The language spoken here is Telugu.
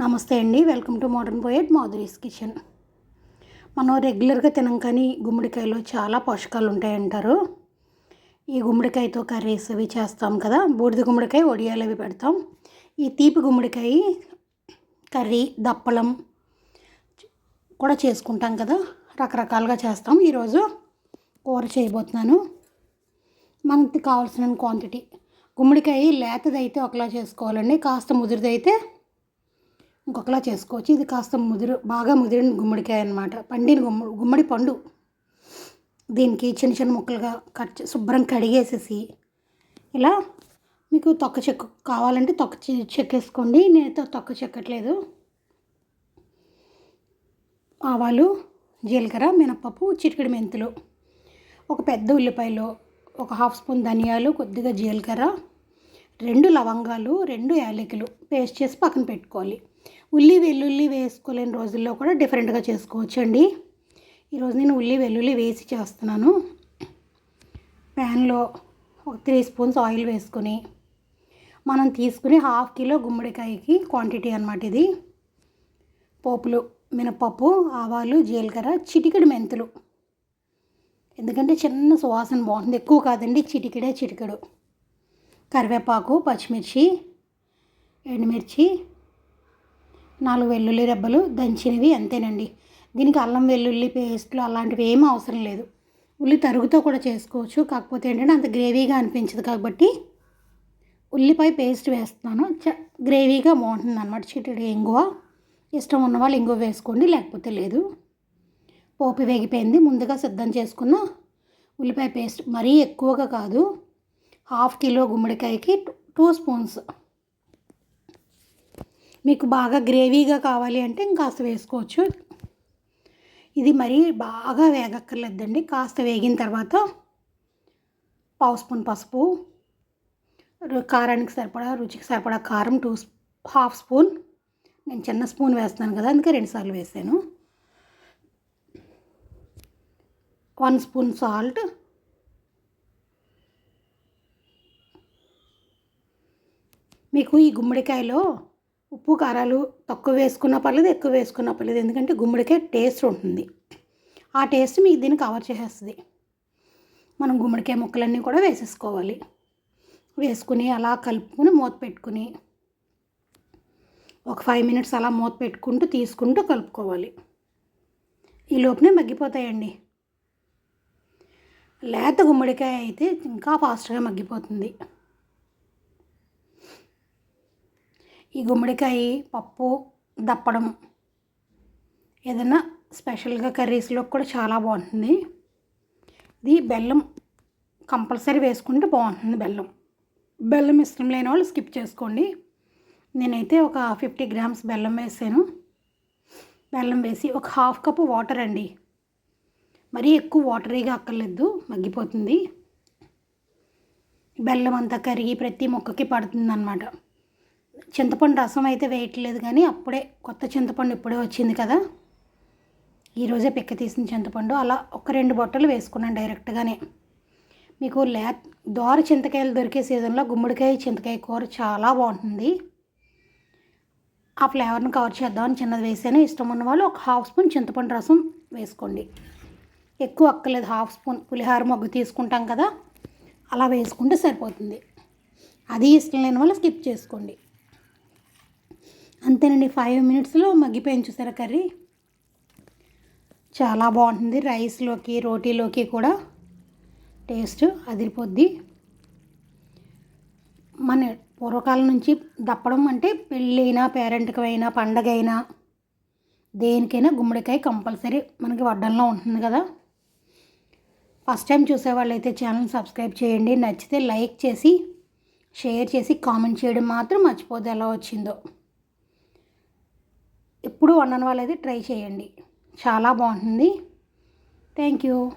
నమస్తే అండి. Welcome to modern poet Madhuri's kitchen. మనం రెగ్యులర్గా తినం కానీ గుమ్మడికాయలో చాలా పోషకాలు ఉంటాయంటారు. ఈ గుమ్మడికాయతో కర్రీస్ అవి చేస్తాం కదా బూడిద గుమ్మడికాయ వడియాలు అవి పెడతాం. ఈ తీపి గుమ్మడికాయ కర్రీ దప్పలం కూడా చేసుకుంటాం కదా రకరకాలుగా చేస్తాం. ఈరోజు కూర చేయబోతున్నాను. మనకి కావాల్సిన క్వాంటిటీ. గుమ్మడికాయ లేతదైతే ఒకలా చేసుకోవాలండి కాస్త ముదిరిదైతే ఇంకొకలా చేసుకోవచ్చు. ఇది కాస్త ముదిరు బాగా ముదిరిన గుమ్మడికాయ అనమాట పండిన గుమ్మడి గుమ్మడి పండు. దీనికి చిన్న చిన్న ముక్కలుగా కట్ శుభ్రం కడిగేసేసి ఇలా మీకు తొక్క చెక్కు కావాలంటే తొక్క చెక్కేసుకోండి. నేనైతే తొక్క చెక్కట్లేదు. ఆవాలు జీలకర్ర మినప్పప్పు చిటికెడు మెంతులు ఒక పెద్ద ఉల్లిపాయలు ఒక హాఫ్ స్పూన్ ధనియాలు కొద్దిగా జీలకర్ర రెండు లవంగాలు రెండు యాలకులు పేస్ట్ చేసి పక్కన పెట్టుకోవాలి. ఉల్లి వెల్లుల్లి వేసుకోలేని రోజుల్లో కూడా డిఫరెంట్గా చేసుకోవచ్చు అండి ఈరోజు నేను ఉల్లి వెల్లుల్లి వేసి చేస్తున్నాను. ప్యాన్లో ఒక త్రీ స్పూన్స్ ఆయిల్ వేసుకొని మనం తీసుకుని హాఫ్ కిలో గుమ్మడికాయకి క్వాంటిటీ అనమాట ఇది. పోపులు మినపప్పు ఆవాలు జీలకర్ర చిటికెడు మెంతులు. ఎందుకంటే చిన్న సువాసన బాగుంటుంది. ఎక్కువ కాదండి చిటికెడే చిటికెడు. కరివేపాకు పచ్చిమిర్చి ఎండుమిర్చి నాలుగు వెల్లుల్లి రెబ్బలు దంచినవి అంతేనండి. దీనికి అల్లం వెల్లుల్లి పేస్ట్లు అలాంటివి ఏమీ అవసరం లేదు. ఉల్లి తరుగుతో కూడా చేసుకోవచ్చు. కాకపోతే ఏంటంటే అంత గ్రేవీగా అనిపించదు కాబట్టి ఉల్లిపాయ పేస్ట్ వేస్తున్నాను. చ గ్రేవీగా బాగుంటుంది అనమాట చిటిడి ఇంగువ. ఇష్టం ఉన్న వాళ్ళు ఇంగువ వేసుకోండి లేకపోతే లేదు. పోపు వేగిపోయింది. ముందుగా సిద్ధం చేసుకున్న ఉల్లిపాయ పేస్ట్ మరీ ఎక్కువగా కాదు. హాఫ్ కిలో గుమ్మడికాయకి టూ స్పూన్స్ మీకు బాగా గ్రేవీగా కావాలి అంటే ఇంకాస్త వేసుకోవచ్చు. ఇది మరీ బాగా వేగక్కర్లేదండి. కాస్త వేగిన తర్వాత పావు స్పూన్ పసుపు కారానికి సరిపడా రుచికి సరిపడా కారం టూ హాఫ్ స్పూన్. నేను చిన్న స్పూన్ వేస్తాను కదా అందుకే రెండుసార్లు వేసాను. One spoon salt. మీకు ఈ గుమ్మడికాయలో ఉప్పు కారాలు తక్కువ వేసుకున్న పర్లేదు ఎక్కువ వేసుకున్న పర్లేదు. ఎందుకంటే గుమ్మడికాయ టేస్ట్ ఉంటుంది. ఆ టేస్ట్ మీకు దీన్ని కవర్ చేసేస్తుంది. మనం గుమ్మడికాయ ముక్కలన్నీ కూడా వేసేసుకోవాలి. వేసుకుని అలా కలుపుకొని మూత పెట్టుకుని ఒక ఫైవ్ మినిట్స్ అలా మూత పెట్టుకుంటూ తీసుకుంటూ కలుపుకోవాలి. ఈ లోపునే మగ్గిపోతాయండి. లేత గుమ్మడికాయ అయితే ఇంకా ఫాస్ట్గా మగ్గిపోతుంది. ఈ గుమ్మడికాయ పప్పు దప్పడం ఏదైనా స్పెషల్గా కర్రీస్లో కూడా చాలా బాగుంటుంది. ఇది బెల్లం కంపల్సరీ వేసుకుంటే బాగుంటుంది బెల్లం. బెల్లం ఇష్టం లేని వాళ్ళు స్కిప్ చేసుకోండి. నేనైతే ఒక ఫిఫ్టీ గ్రామ్స్ బెల్లం వేసాను. బెల్లం వేసి ఒక హాఫ్ కప్పు వాటర్ అండి. మరీ ఎక్కువ వాటరీగా అక్కర్లేదు మగ్గిపోతుంది. బెల్లం అంతా కరిగి ప్రతి మొక్కకి పడుతుంది అనమాట చింతపండు రసం అయితే వేయట్లేదు కానీ అప్పుడే కొత్త చింతపండు ఇప్పుడే వచ్చింది కదా. ఈరోజే పిక్క తీసిన చింతపండు అలా ఒక రెండు బొట్టలు వేసుకున్నాను డైరెక్ట్గానే. మీకు లే దోర చింతకాయలు దొరికే సీజన్లో గుమ్మడికాయ చింతకాయ కూర చాలా బాగుంటుంది. ఆ ఫ్లేవర్ని కవర్ చేద్దామని చిన్నది వేసాను. ఇష్టం ఉన్న వాళ్ళు ఒక హాఫ్ స్పూన్ చింతపండు రసం వేసుకోండి. ఎక్కువ అక్కర్లేదు హాఫ్ స్పూన్ పులిహార మొగ్గు తీసుకుంటాం కదా అలా వేసుకుంటే సరిపోతుంది. అది ఇష్టం లేని వాళ్ళు స్కిప్ చేసుకోండి. అంతేనండి ఫైవ్ మినిట్స్లో మగ్గిపోయింది చూసారా కర్రీ? చాలా బాగుంటుంది రైస్లోకి రోటీలోకి కూడా. టేస్ట్ అదిరిపోద్ది. మన పూర్వకాలం నుంచి దప్పడం అంటే పెళ్ళైనా పేరెంట్కి అయినా పండగ అయినా దేనికైనా గుమ్మడికాయ కంపల్సరీ మనకి వడ్డంలో ఉంటుంది కదా. ఫస్ట్ టైం చూసేవాళ్ళు అయితే ఛానల్ సబ్స్క్రైబ్ చేయండి నచ్చితే లైక్ చేసి షేర్ చేసి కామెంట్ చేయడం మాత్రం మర్చిపోతే ఎలా వచ్చిందో. ఎప్పుడు వండని వాళ్ళైతే ట్రై చేయండి. చాలా బాగుంటుంది. Thank you.